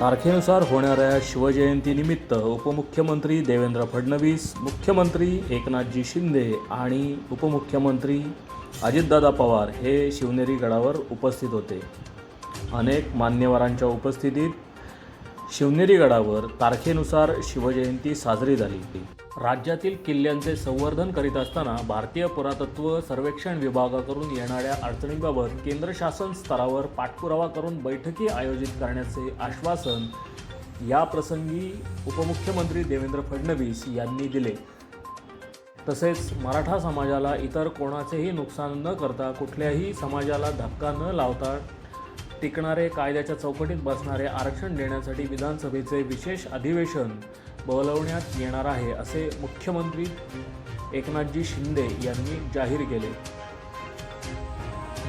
तारखेनुसार होणाऱ्या शिवजयंतीनिमित्त उपमुख्यमंत्री देवेंद्र फडणवीस मुख्यमंत्री एकनाथजी शिंदे आणि उपमुख्यमंत्री अजितदादा पवार हे शिवनेरी गडावर उपस्थित होते. अनेक मान्यवरांच्या उपस्थितीत शिवनेरी गडावर तारखेनुसार शिवजयंती साजरी झाली. राज्यातील किल्ल्यांचे संवर्धन करीत असताना भारतीय पुरातत्व सर्वेक्षण विभागाकडून येणाऱ्या अडचणींबाबत केंद्र शासन स्तरावर पाठपुरावा करून बैठकी आयोजित करण्याचे आश्वासन या प्रसंगी उपमुख्यमंत्री देवेंद्र फडणवीस यांनी दिले. तसेच मराठा समाजाला इतर कोणाचेही नुकसान न करता कुठल्याही समाजाला धक्का न लावता टिकणारे कायद्याच्या चौकटीत बसणारे आरक्षण देण्यासाठी विधानसभेचे विशेष अधिवेशन बोलवण्यात येणार आहे असे मुख्यमंत्री एकनाथजी शिंदे यांनी जाहीर केले.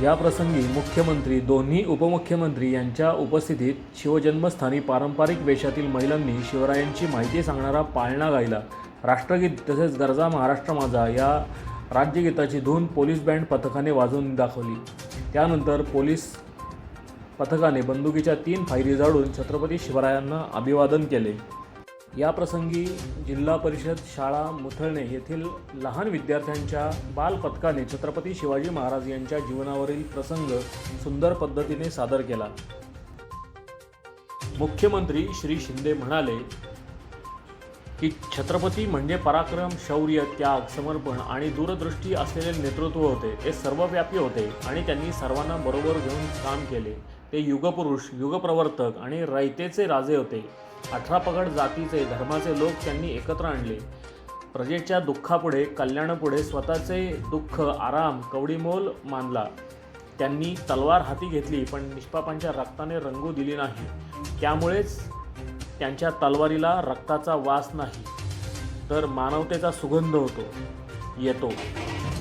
याप्रसंगी मुख्यमंत्री दोन्ही उपमुख्यमंत्री यांच्या उपस्थितीत शिवजन्मस्थानी पारंपरिक वेशातील महिलांनी शिवरायांची माहिती सांगणारा पाळणा गायला. राष्ट्रगीत तसेच गरजा महाराष्ट्र माझा या राज्यगीताची धून पोलीस बँड पथकाने वाजवून दाखवली. त्यानंतर पोलीस पथकाने बंदुकीच्या तीन फायरी जाळून छत्रपती शिवरायांना अभिवादन केले. या प्रसंगी जिल्हा परिषद शाळा मुथळणे येथील लहान विद्यार्थ्यांच्या बालपथकाने छत्रपती शिवाजी महाराज यांच्या जीवनावरील प्रसंग सुंदर पद्धतीने सादर केला. मुख्यमंत्री श्री शिंदे म्हणाले की छत्रपती म्हणजे पराक्रम शौर्य त्याग समर्पण आणि दूरदृष्टी असलेले नेतृत्व होते. ते सर्वव्यापी होते आणि त्यांनी सर्वांना बरोबर घेऊन काम केले. ते युगपुरुष युगप्रवर्तक आणि रयतेचे राजे होते. अठरा पगड जातीचे धर्माचे लोक त्यांनी एकत्र आणले. प्रजेच्या दुःखापुढे कल्याणापुढे स्वतःचे दुःख आराम कवडीमोल मानला. त्यांनी तलवार हाती घेतली पण निष्पापांच्या रक्ताने रंगू दिली नाही. त्यामुळेच त्यांच्या तलवारीला रक्ताचा वास नाही तर मानवतेचा सुगंध होतो येतो.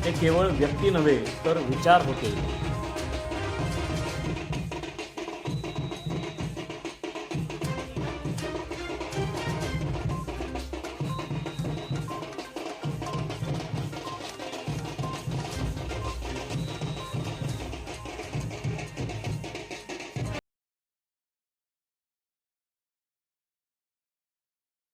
ते केवळ व्यक्ती नव्हे तर विचार होते.